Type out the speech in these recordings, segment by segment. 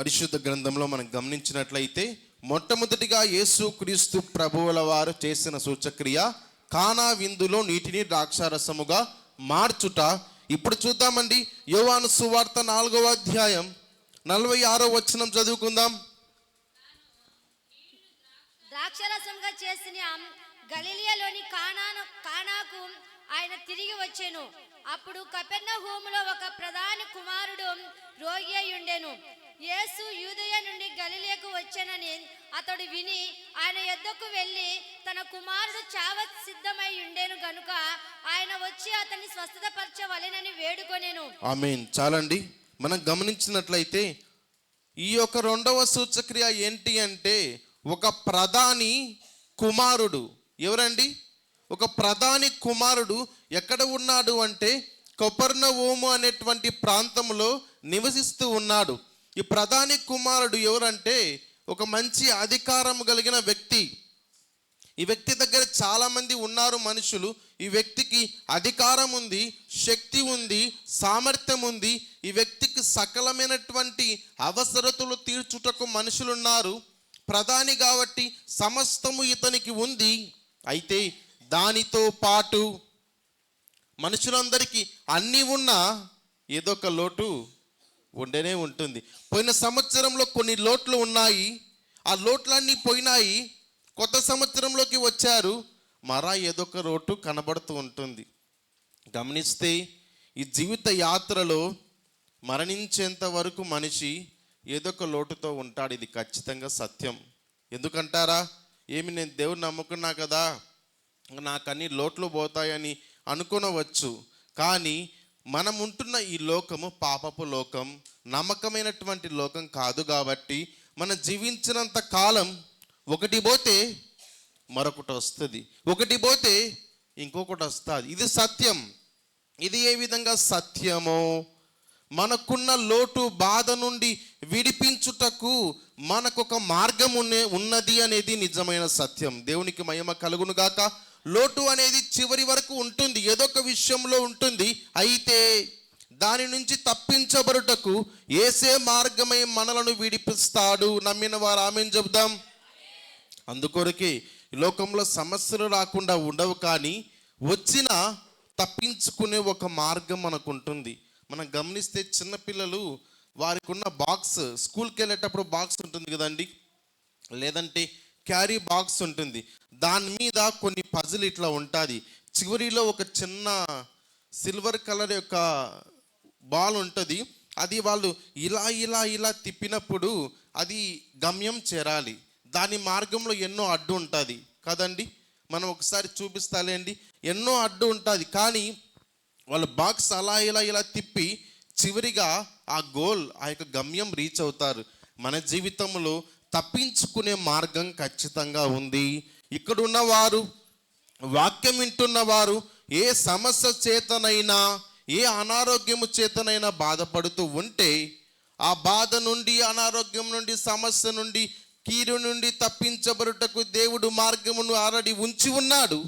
పరిశుద్ధ గ్రంథంలో మనం గమనించినట్లయితే మొట్టమొదటిగా యేసు క్రీస్తు ప్రభువుల వారు చేసిన సూచక్రియ కానా విందులో నీటిని ద్రాక్షారసముగా మార్చుట. ఇప్పుడు చూద్దామండి. యోవాను సువార్త నాలుగవ అధ్యాయం నలభై ఆరో వచనం చదువుకుందాం. ద్రాక్షరసంగా చేసిన గలిలియలోని కానాను కానాకు ఆయన తిరిగి వచ్చాను. అప్పుడు కపెర్ణ హోములో ఒక ప్రధాని కుమారుడు రోగి అయి ఉండెను యేసు యూదయ నుండి గలిలియకు వచ్చానని అతడు విని ఆయన ఎద్దకు వెళ్ళి తన కుమారుడు చావ సిద్ధమై ఉండేను గనుక ఆయన వచ్చి అతన్ని స్వస్థతపరచవలెనని వేడుకొనేను. ఆమెన్. చాలండి. మనం గమనించినట్లయితే ఈ యొక్క రెండవ సూచక్రియ ఏంటి అంటే ఒక ప్రధాని కుమారుడు. ఎవరండి? ఒక ప్రధాని కుమారుడు ఎక్కడ ఉన్నాడు అంటే కొపర్ణ ఓము అనేటువంటి ప్రాంతంలో నివసిస్తూ ఉన్నాడు. ఈ ప్రధాని కుమారుడు ఎవరంటే ఒక మంచి అధికారం కలిగిన వ్యక్తి. ఈ వ్యక్తి దగ్గర చాలామంది ఉన్నారు మనుషులు. ఈ వ్యక్తికి అధికారం ఉంది శక్తి ఉంది సామర్థ్యం ఉంది. ఈ వ్యక్తికి సకలమైనటువంటి అవసరతలు తీర్చుటకు మనుషులు ఉన్నారు ప్రధాని కాబట్టి సమస్తము ఇతనికి ఉంది. అయితే దానితో పాటు మనుషులందరికీ అన్నీ ఉన్నా ఏదో ఒక లోటు ఉండనే ఉంటుంది. పోయిన సంవత్సరంలో కొన్ని లోట్లు ఉన్నాయి. ఆ లోట్లన్నీ పోయినాయి. కొత్త సంవత్సరంలోకి వచ్చారు. మరా ఏదో ఒక లోటు కనబడుతూ ఉంటుంది. గమనిస్తే ఈ జీవిత యాత్రలో మరణించేంత వరకు మనిషి ఏదో ఒక లోటుతో ఉంటాడు. ఇది ఖచ్చితంగా సత్యం. ఎందుకంటారా? ఏమి నేను దేవుని నమ్ముకున్నా కదా? నాకు అన్ని లోట్లు పోతాయని అనుకునవచ్చు. కానీ మనం ఉంటున్న ఈ లోకము పాపపు లోకం నమ్మకమైనటువంటి లోకం కాదు కాబట్టి మనం జీవించినంత కాలం ఒకటి పోతే మరొకటి వస్తుంది. ఒకటి పోతే ఇంకొకటి వస్తుంది. ఇది సత్యం. ఇది ఏ విధంగా సత్యమో మనకున్న లోటు బాధ నుండి విడిపించుటకు మనకొక మార్గం ఉన్నే ఉన్నది అనేది నిజమైన సత్యం. దేవునికి మహిమ కలుగును గాక. లోటు అనేది చివరి వరకు ఉంటుంది. ఏదో ఒక విషయంలో ఉంటుంది. అయితే దాని నుంచి తప్పించబడుటకు ఏసే మార్గమై మనలను విడిపిస్తాడు. నమ్మిన వారు ఆమెను చెబుదాం. అందుకొరకే ఈ లోకంలో సమస్యలు రాకుండా ఉండవు కానీ వచ్చిన తప్పించుకునే ఒక మార్గం మనకు ఉంటుంది మనం గమనిస్తే చిన్నపిల్లలు వారికి ఉన్న బాక్స్ స్కూల్కి వెళ్ళేటప్పుడు బాక్స్ ఉంటుంది కదండి. లేదంటే క్యారీ బాక్స్ ఉంటుంది. దాని మీద కొన్ని పజిల్ ఇట్లా ఉంటుంది. చివరిలో ఒక చిన్న సిల్వర్ కలర్ యొక్క బాల్ ఉంటుంది. అది వాళ్ళు ఇలా ఇలా ఇలా తిప్పినప్పుడు అది గమ్యం చేరాలి. దాని మార్గంలో ఎన్నో అడ్డు ఉంటుంది. కదండి? మనం ఒకసారి చూపిస్తాలేండి? ఎన్నో అడ్డు ఉంటుంది. కానీ వాళ్ళు బాక్స్ అలా ఇలా ఇలా తిప్పి చివరిగా ఆ గోల్ ఆ యొక్క గమ్యం రీచ్ అవుతారు. మన జీవితంలో తప్పించుకునే మార్గం ఖచ్చితంగా ఉంది. ఇక్కడ ఉన్నవారు వాక్యం వింటున్నవారు ఏ సమస్య చేతనైనా ఏ అనారోగ్యము చేతనైనా బాధపడుతూ ఉంటే ఆ బాధ నుండి అనారోగ్యం నుండి సమస్య నుండి కీరు నుండి తప్పించబడుటకు దేవుడు మార్గమును ఆరడి ఉంచి ఉన్నాడు.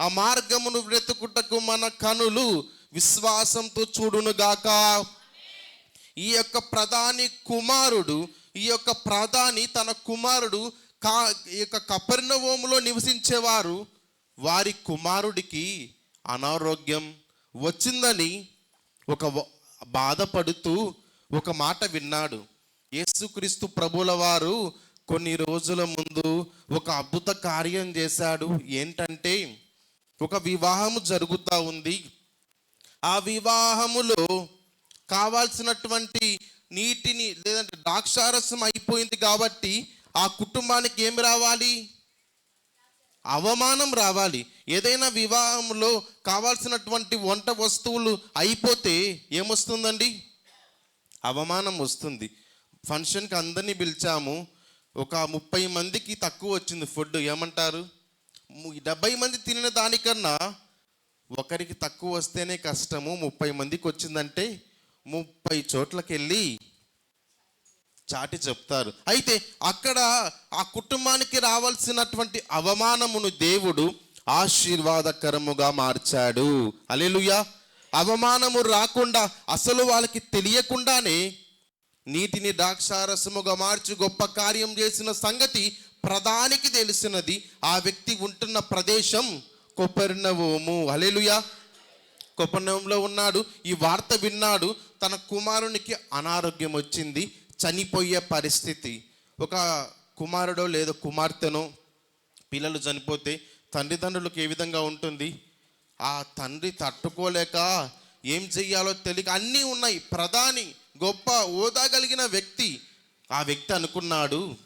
ఆ మార్గమును వెతుకుటకు మన కనులు విశ్వాసంతో చూడునుగాక ఈ యొక్క ప్రధాని కుమారుడు ఈ యొక్క ప్రధాని తన కుమారుడు కా ఈ యొక్క కపర్ణవోములో నివసించేవారు. వారి కుమారుడికి అనారోగ్యం వచ్చిందని ఒక బాధపడుతూ ఒక మాట విన్నాడు. యేసుక్రీస్తు ప్రభుల వారు కొన్ని రోజుల ముందు ఒక అద్భుత కార్యం చేశాడు. ఏంటంటే ఒక వివాహము జరుగుతూ ఉంది. ఆ వివాహములో కావాల్సినటువంటి నీటిని లేదంటే ద్రాక్షారసం అయిపోయింది కాబట్టి ఆ కుటుంబానికి ఏమి రావాలి? అవమానం రావాలి. ఏదైనా వివాహంలో కావాల్సినటువంటి వంట వస్తువులు అయిపోతే ఏమొస్తుందండి? అవమానం వస్తుంది. ఫంక్షన్కి అందరినీ పిలిచాము. ఒక ముప్పై మందికి తక్కువ వచ్చింది ఫుడ్. ఏమంటారు? డెబ్భై డెబ్బై మంది తినిన దానికన్నా ఒకరికి తక్కువ వస్తేనే కష్టము. ముప్పై మందికి వచ్చిందంటే ముప్పై చోట్లకి వెళ్ళి చాటి చెప్తారు. అయితే అక్కడ ఆ కుటుంబానికి రావాల్సినటువంటి అవమానమును దేవుడు ఆశీర్వాదకరముగా మార్చాడు. అలెలుయా అవమానము రాకుండా అసలు వాళ్ళకి తెలియకుండానే నీటిని ద్రాక్షారసముగా మార్చి గొప్ప కార్యం చేసిన సంగతి ప్రధానికి తెలిసినది. ఆ వ్యక్తి ఉంటున్న ప్రదేశం కొపర్ణవోము అలేలుయా కొపర్ణవంలో ఉన్నాడు. ఈ వార్త విన్నాడు. తన కుమారునికి అనారోగ్యం వచ్చింది. చనిపోయే పరిస్థితి. ఒక కుమారుడో లేదో కుమార్తెనో పిల్లలు చనిపోతే తల్లిదండ్రులకు ఏ విధంగా ఉంటుంది? ఆ తండ్రి తట్టుకోలేక ఏం చెయ్యాలో తెలియక అన్నీ ఉన్నాయి. ప్రధాని గొప్ప హోదా కలిగిన వ్యక్తి. ఆ వ్యక్తి అనుకున్నాడు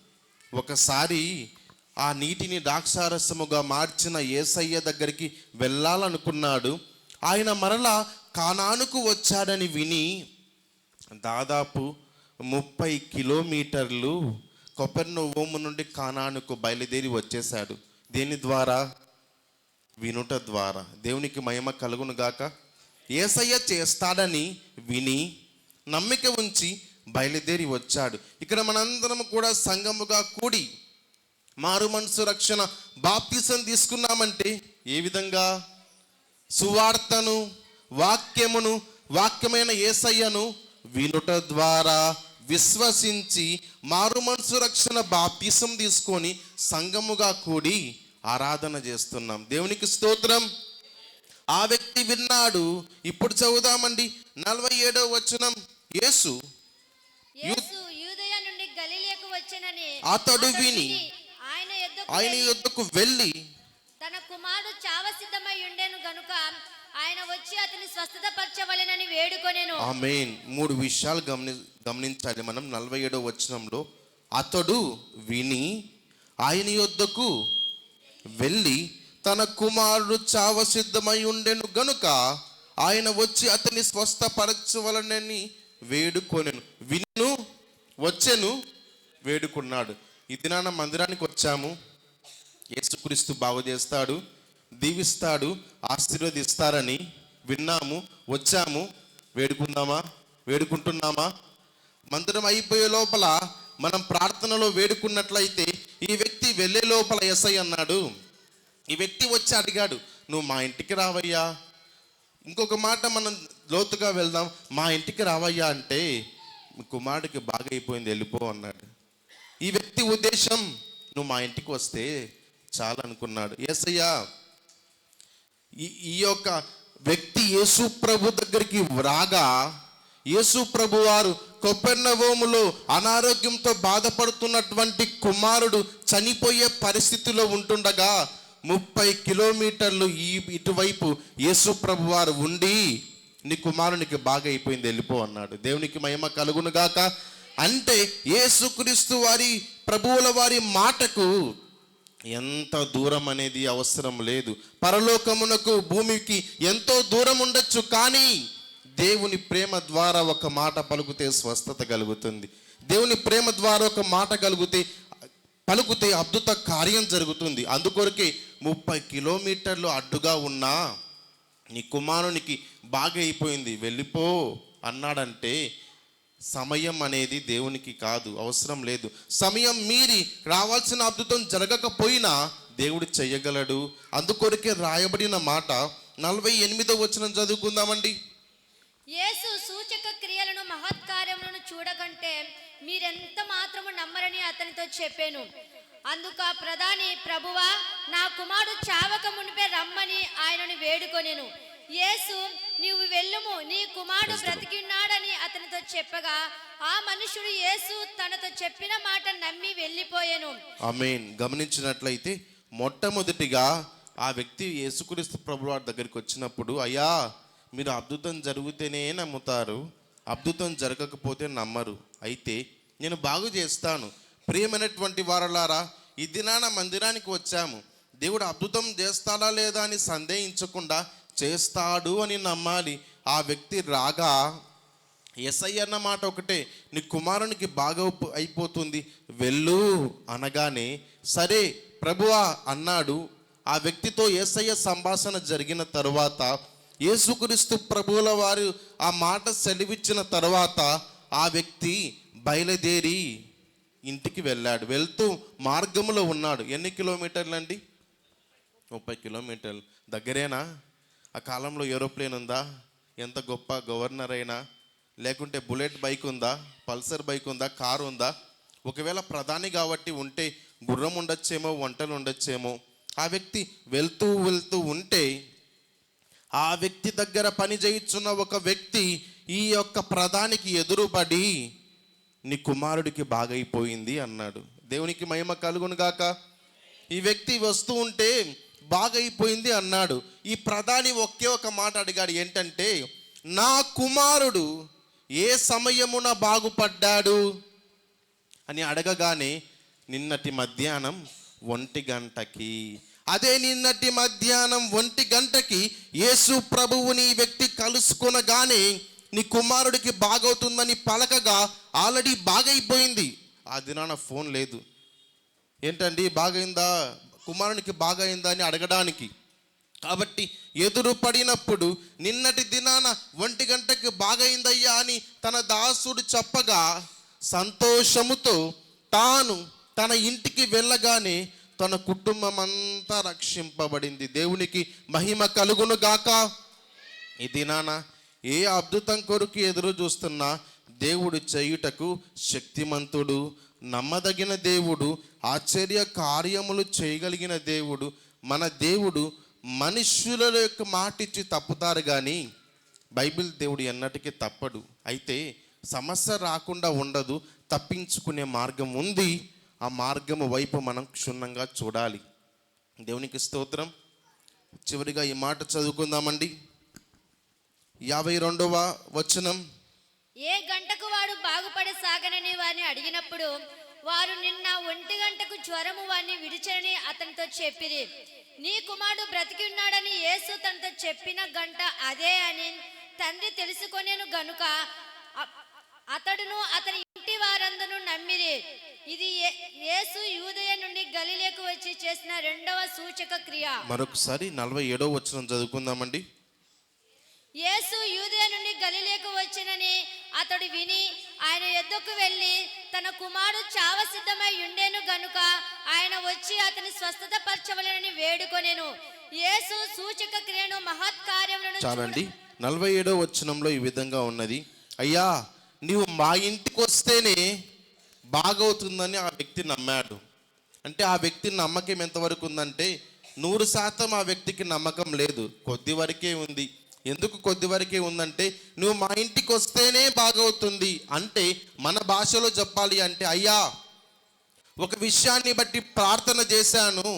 ఒకసారి ఆ నీటిని ద్రాక్షారసముగా మార్చిన ఏసయ్య దగ్గరికి వెళ్ళాలనుకున్నాడు. ఆయన మరలా కానానుకు వచ్చాడని విని దాదాపు ముప్పై కిలోమీటర్లు కొపెర్నోవోము నుండి కానానుకు బయలుదేరి వచ్చేశాడు. దేని ద్వారా? వినుట ద్వారా. దేవునికి మహిమ కలుగును గాక. ఏసయ్య చేస్తాడని విని నమ్మిక ఉంచి బయలుదేరి వచ్చాడు. ఇక్కడ మనందరం కూడా సంఘముగా కూడి మారు మనసు రక్షణ బాప్తిసం తీసుకున్నామంటే ఏ విధంగా? సువార్తను వాక్యమును వాక్యమైన ఏసయ్యను వినుట ద్వారా విశ్వసించి మారు మనసు రక్షణ బాప్తిసం తీసుకొని సంఘముగా కూడి ఆరాధన చేస్తున్నాం. దేవునికి స్తోత్రం. ఆ వ్యక్తి విన్నాడు. ఇప్పుడు చదువుదామండి. నలభై ఏడవ వచనం. యేసు అతడు విని ఆయన యొద్దకు ఆయన వెళ్ళి తన కుమారుడు చావ సిద్ధమై ఉండెను గనుక ఆయన వచ్చి అతని స్వస్థత పరచవలెనని వేడుకొనెను. ఆమెన్. మూడు విషయాలు గమని గమనించాలి మనం. నలభై ఏడవ వచనంలో అతడు విని ఆయన యొద్దకు వెళ్ళి తన కుమారుడు చావ సిద్ధమై ఉండెను గనుక ఆయన వచ్చి అతని స్వస్థపరచవలనని వేడుకొనెను. విను వచ్చెను వేడుకున్నాడు. ఈ దినాన మందిరానికి వచ్చాము. యేసుక్రీస్తు బాగు చేస్తాడు దీవిస్తాడు ఆశీర్వదిస్తారని విన్నాము వచ్చాము. వేడుకుందామా? వేడుకుంటున్నామా? మందిరం అయిపోయే లోపల మనం ప్రార్థనలో వేడుకున్నట్లయితే ఈ వ్యక్తి వెళ్ళే లోపల ఎస్ఐ అన్నాడు. ఈ వ్యక్తి వచ్చి అడిగాడు నువ్వు మా ఇంటికి రావయ్యా? ఇంకొక మాట మనం లోతుగా వెళ్దాం. మా ఇంటికి రావయ్యా అంటే కుమారుడికి బాగా అయిపోయింది వెళ్ళిపో అన్నాడు. ఈ వ్యక్తి ఉద్దేశం నువ్వు మా ఇంటికి వస్తే చాలా అనుకున్నాడు ఏసయ్యా ఈ ఈ యొక్క వ్యక్తి యేసు ప్రభు దగ్గరికి రాగా యేసు ప్రభు వారు కొప్పెన్నవోములో అనారోగ్యంతో బాధపడుతున్నటువంటి కుమారుడు చనిపోయే పరిస్థితిలో ఉంటుండగా ముప్పై కిలోమీటర్లు ఈ ఇటువైపు యేసు ప్రభు వారు ఉండి నీ కుమారునికి బాగా అయిపోయింది వెళ్ళిపో అన్నాడు. దేవునికి మహిమ కలుగును గాక అంటే యేసుక్రీస్తు వారి ప్రభువుల వారి మాటకు ఎంత దూరం అనేది అవసరం లేదు. పరలోకమునకు భూమికి ఎంతో దూరం ఉండొచ్చు కానీ దేవుని ప్రేమ ద్వారా ఒక మాట పలుకుతే స్వస్థత కలుగుతుంది. దేవుని ప్రేమ ద్వారా ఒక మాట కలిగితే పలుకుతే అద్భుత కార్యం జరుగుతుంది. అందుకొరకే ముప్పై కిలోమీటర్లు అడ్డుగా ఉన్నా నీ కుమారునికి బాగా అయిపోయింది వెళ్ళిపో అన్నాడంటే సమయం అనేది దేవునికి కాదు అవసరం లేదు. సమయం మీరి రావాల్సిన అద్భుతం జరగకపోయినా దేవుడు చేయగలడు. అందుకొరకే రాయబడిన మాట నలభై ఎనిమిదో వచ్చిన చదువుకుందామండి. యేసు సూచక క్రియలను మహత్కార్యములను చూడకంటే మీరెంత మాత్రము నమ్మరని అతనితో చెప్పాను. అందుకు ఆ ప్రధాని ప్రభువా నా కుమారుడు చావక మునిపే రమ్మని ఆయనను వేడుకొనేను. యేసు నీవు వెళ్ళుము నీ కుమారుడు బ్రతికిన్నాడని అతనితో చెప్పగా ఆ మనుషుడు యేసు తనతో చెప్పిన మాట నమ్మి వెళ్ళిపోయాను. ఆమెన్. గమనించినట్లయితే మొట్టమొదటిగా ఆ వ్యక్తి యేసుక్రీస్తు ప్రభు వారి దగ్గరికి వచ్చినప్పుడు అయ్యా మీరు అద్భుతం జరిగితేనే నమ్ముతారు అద్భుతం జరగకపోతే నమ్మరు. అయితే నేను బాగు చేస్తాను. ప్రియమైనటువంటి వారలారా ఈ దినాన మందిరానికి వచ్చాము. దేవుడు అద్భుతం చేస్తాడా లేదా అని సందేహించకుండా చేస్తాడు అని నమ్మాలి. ఆ వ్యక్తి రాగా ఎస్ఐ అన్న మాట ఒకటే నీ కుమారునికి బాగా అయిపోతుంది వెళ్ళు అనగానే సరే ప్రభువా అన్నాడు. ఆ వ్యక్తితో ఏసయ్య సంభాషణ జరిగిన తరువాత యేసుక్రీస్తు ప్రభువుల వారు ఆ మాట సెలవిచ్చిన తర్వాత ఆ వ్యక్తి బయలుదేరి ఇంటికి వెళ్ళాడు. వెళ్తూ మార్గంలో ఉన్నాడు. ఎన్ని కిలోమీటర్లు అండి ముప్పై కిలోమీటర్లు. దగ్గరేనా? ఆ కాలంలో ఏరోప్లేన్ ఉందా? ఎంత గొప్ప గవర్నర్ అయినా? లేకుంటే బుల్లెట్ బైక్ ఉందా? పల్సర్ బైక్ ఉందా? కారు ఉందా? ఒకవేళ ప్రధాని కాబట్టి ఉంటే గుర్రం ఉండొచ్చేమో వంటలు ఉండొచ్చేమో. ఆ వ్యక్తి వెళ్తూ వెళ్తూ ఉంటే ఆ వ్యక్తి దగ్గర పని చేయించున్న ఒక వ్యక్తి ఈ యొక్క ప్రధానికి ఎదురుపడి నీ కుమారుడికి బాగైపోయింది అన్నాడు. దేవునికి మహిమ కలుగును గాక ఈ వ్యక్తి వస్తూ ఉంటే బాగైపోయింది అన్నాడు. ఈ ప్రధాని ఒకే ఒక మాట అడిగాడు ఏంటంటే నా కుమారుడు ఏ సమయమున బాగుపడ్డాడు? అని అడగగానే నిన్నటి మధ్యాహ్నం ఒంటి గంటకి. అదే నిన్నటి మధ్యాహ్నం ఒంటి గంటకి యేసు ప్రభువుని వ్యక్తి కలుసుకొనగానే నీ కుమారుడికి బాగవుతుందని పలకగా ఆల్రెడీ బాగైపోయింది. ఆ దినాన ఫోన్ లేదు. ఏంటండి బాగైందా? కుమారునికి బాగా అని అడగడానికి. కాబట్టి ఎదురు పడినప్పుడు నిన్నటి దినాన ఒంటి గంటకి బాగైందయ్యా అని తన దాసుడు చెప్పగా సంతోషముతో తాను తన ఇంటికి వెళ్ళగానే తన కుటుంబం అంతా రక్షింపబడింది. దేవునికి మహిమ కలుగును గాక ఈ దినాన ఏ అద్భుతం కొరకు ఎదురు చూస్తున్నా దేవుడు చేయుటకు శక్తిమంతుడు. నమ్మదగిన దేవుడు ఆశ్చర్య కార్యములు చేయగలిగిన దేవుడు మన దేవుడు మనుష్యుల యొక్క మాటిచ్చి తప్పుతారు కానీ బైబిల్ దేవుడు ఎన్నటికీ తప్పడు. అయితే సమస్య రాకుండా ఉండదు తప్పించుకునే మార్గం ఉంది. ఆ మార్గం వైపు మనం క్షుణ్ణంగా చూడాలి. దేవునికి స్తోత్రం. చివరిగా ఈ మాట చదువుకుందామండి. యాభై రెండవ వచనం. ఏ గంటకు వాడు బాగుపడి సాగనని వారిని అడిగినప్పుడు వారు నిన్న ఒంటి గంటకు జ్వరము వారిని విడిచని అతనితో చెప్పిరి. నీ కుమారుడు బ్రతికి ఉన్నాడని యేసు తనతో చెప్పిన గంట అదే అని తండ్రి తెలుసుకొనేను గనుక అతడును అతని ఇంటి వారందరూ నమ్మిరి. ఇది యేసు యూదయ నుండి గలిలేకు వచ్చి చేసిన రెండవ సూచక క్రియ. మరొకసారి నలభై ఏడవ వచనం చదువుకుందామండి. యేసు యూదయ నుండి గలిలేకు వచ్చినని అతడు విని ఆయన ఎద్దుకు వెళ్ళి తన కుమారుడు చావ సిద్ధమై ఉండేను గనుక ఆయన వచ్చి అతని స్వస్థత పరచవలనని వేడుకొనేను. యేసు సూచక క్రియను మహత్కార్యములను చాలండి. నలభై ఏడో వచనంలో ఈ విధంగా ఉన్నది. అయ్యా నీవు మా ఇంటికి వస్తేనే బాగవుతుందని ఆ వ్యక్తి నమ్మాడు. అంటే ఆ వ్యక్తి నమ్మకం ఎంతవరకు ఉందంటే నూరు శాతం ఆ వ్యక్తికి నమ్మకం లేదు. కొద్ది వరకే ఉంది. ఎందుకు కొద్ది వరకే ఉందంటే నువ్వు మా ఇంటికి వస్తేనే బాగవుతుంది అంటే మన భాషలో చెప్పాలి అంటే అయ్యా ఒక విషయాన్ని బట్టి ప్రార్థన చేశాను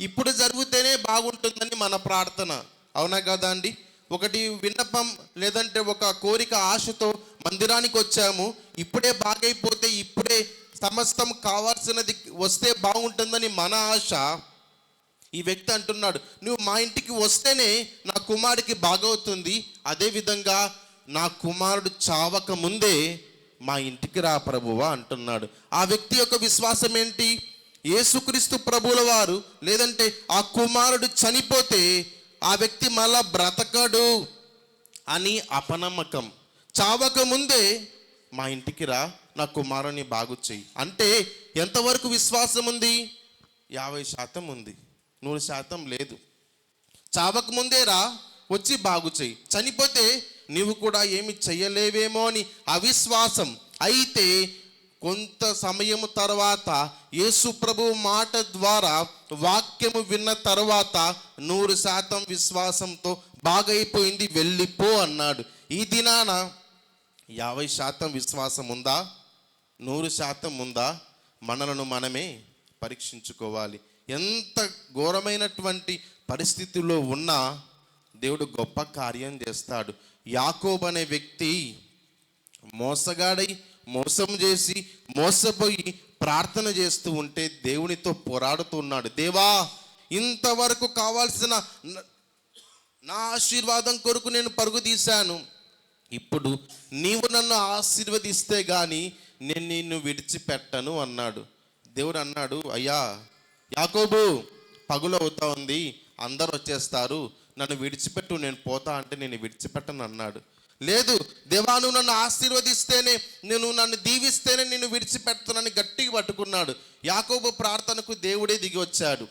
ఇప్పుడు జరిగితేనే బాగుంటుందని మన ప్రార్థన. అవునా కదా అండి? ఒకటి విన్నపం లేదంటే ఒక కోరిక ఆశతో మందిరానికి వచ్చాము ఇప్పుడే బాగైపోతే ఇప్పుడే సమస్తం కావాల్సినది వస్తే బాగుంటుందని మన ఆశ. ఈ వ్యక్తి అంటున్నాడు నువ్వు మా ఇంటికి వస్తేనే నా కుమారుడికి బాగవుతుంది. అదేవిధంగా నా కుమారుడు చావక ముందే మా ఇంటికి రా ప్రభువా అంటున్నాడు. ఆ వ్యక్తి యొక్క విశ్వాసం ఏంటి? యేసుక్రీస్తు ప్రభుల వారు లేదంటే ఆ కుమారుడు చనిపోతే ఆ వ్యక్తి మళ్ళా బ్రతకడు అని అపనమ్మకం. చావక ముందే మా ఇంటికి రా నా కుమారుని బాగు చెయ్యి. అంటే ఎంతవరకు విశ్వాసం ఉంది? యాభై శాతం ఉంది. నూరు శాతం లేదు. చావక ముందేరా వచ్చి బాగు చెయ్యి. చనిపోతే నీవు కూడా ఏమి చెయ్యలేవేమో అని అవిశ్వాసం. అయితే కొంత సమయం తర్వాత యేసు ప్రభు మాట ద్వారా వాక్యము విన్న తర్వాత నూరు శాతం విశ్వాసంతో బాగైపోయింది వెళ్ళిపో అన్నాడు. ఈ దినాన యాభై శాతం విశ్వాసం ఉందా? నూరు శాతం ఉందా? మనలను మనమే పరీక్షించుకోవాలి. ఎంత ఘోరమైనటువంటి పరిస్థితుల్లో ఉన్నా దేవుడు గొప్ప కార్యం చేస్తాడు. యాకోబ్ అనే వ్యక్తి మోసగాడై మోసం చేసి మోసపోయి ప్రార్థన చేస్తూ ఉంటే దేవునితో పోరాడుతూ ఉన్నాడు. దేవా ఇంతవరకు కావాల్సిన నా ఆశీర్వాదం కొరకు నేను పరుగు తీశాను. ఇప్పుడు నీవు నన్ను ఆశీర్వదిస్తే కానీ నేను నిన్ను విడిచిపెట్టను అన్నాడు. దేవుడు అన్నాడు అయ్యా యాకోబు పగులవుతా ఉంది అందరు వచ్చేస్తారు నన్ను విడిచిపెట్టు నేను పోతా అంటే నేను విడిచిపెట్టను అన్నాడు. లేదు దేవా నువ్వు నన్ను ఆశీర్వదిస్తేనే నేను నన్ను దీవిస్తేనే నిన్ను విడిచిపెడతానని గట్టిగా పట్టుకున్నాడు. యాకోబు ప్రార్థనకు దేవుడే దిగి వచ్చాడు.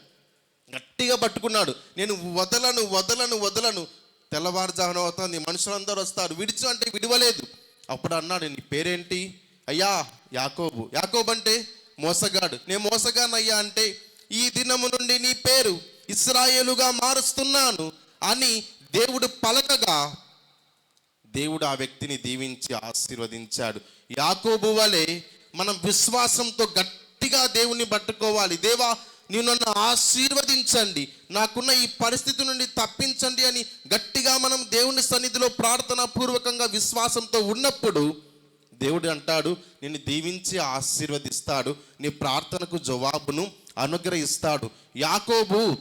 గట్టిగా పట్టుకున్నాడు. నేను వదలను వదలను వదలను. తెల్లవారుజామున అవుతుంది మనుషులందరూ వస్తారు. విడిచు అంటే విడవలేదు. అప్పుడు అన్నాడు నీ పేరేంటి? అయ్యా యాకోబు. యాకోబు అంటే మోసగాడు. నేను మోసగానయ్యా అంటే ఈ దినము నుండి నీ పేరు ఇస్రాయేలుగా మారుస్తున్నాను అని దేవుడు పలకగా దేవుడు ఆ వ్యక్తిని దీవించి ఆశీర్వదించాడు. యాకోబు వలె మనం విశ్వాసంతో గట్టిగా దేవుణ్ణి పట్టుకోవాలి. దేవా నేను నన్ను ఆశీర్వదించండి. నాకున్న ఈ పరిస్థితి నుండి తప్పించండి అని గట్టిగా మనం దేవుని సన్నిధిలో ప్రార్థన పూర్వకంగా విశ్వాసంతో ఉన్నప్పుడు దేవుడు అంటాడు నిన్ను దీవించి ఆశీర్వదిస్తాడు నీ ప్రార్థనకు జవాబును అనుగ్రహిస్తాడు. యాకోబు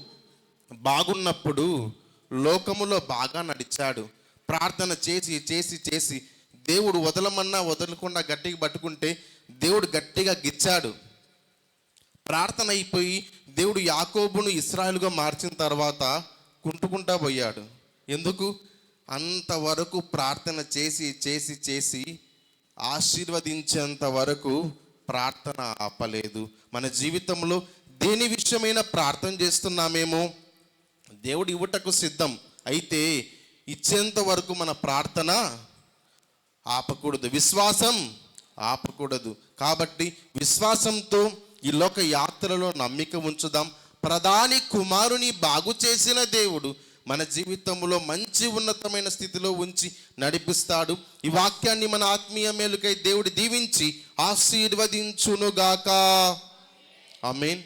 బాగున్నప్పుడు లోకములో బాగా నడిచాడు. ప్రార్థన చేసి చేసి చేసి దేవుడు వదలమన్నా వదలకుండా గట్టిగా పట్టుకుంటే దేవుడు గట్టిగా గిచ్చాడు. ప్రార్థన అయిపోయి దేవుడు యాకోబును ఇస్రాయలుగా మార్చిన తర్వాత కుంటుకుంటా పోయాడు. ఎందుకు? అంతవరకు ప్రార్థన చేసి చేసి చేసి ఆశీర్వదించేంత వరకు ప్రార్థన ఆపలేదు. మన జీవితంలో దేని విషయమైన ప్రార్థన చేస్తున్నామేమో దేవుడు ఇవ్వటకు సిద్ధం. అయితే ఇచ్చేంత వరకు మన ప్రార్థన ఆపకూడదు. విశ్వాసం ఆపకూడదు. కాబట్టి విశ్వాసంతో ఈ లోక యాత్రలో నమ్మిక ఉంచుదాం. ప్రధాని కుమారుని బాగు చేసిన దేవుడు మన జీవితంలో మంచి ఉన్నతమైన స్థితిలో ఉంచి నడిపిస్తాడు. ఈ వాక్యాన్ని మన ఆత్మీయ మేలుకై దేవుడు దీవించి ఆశీర్వదించునుగాక. ఆమేన్.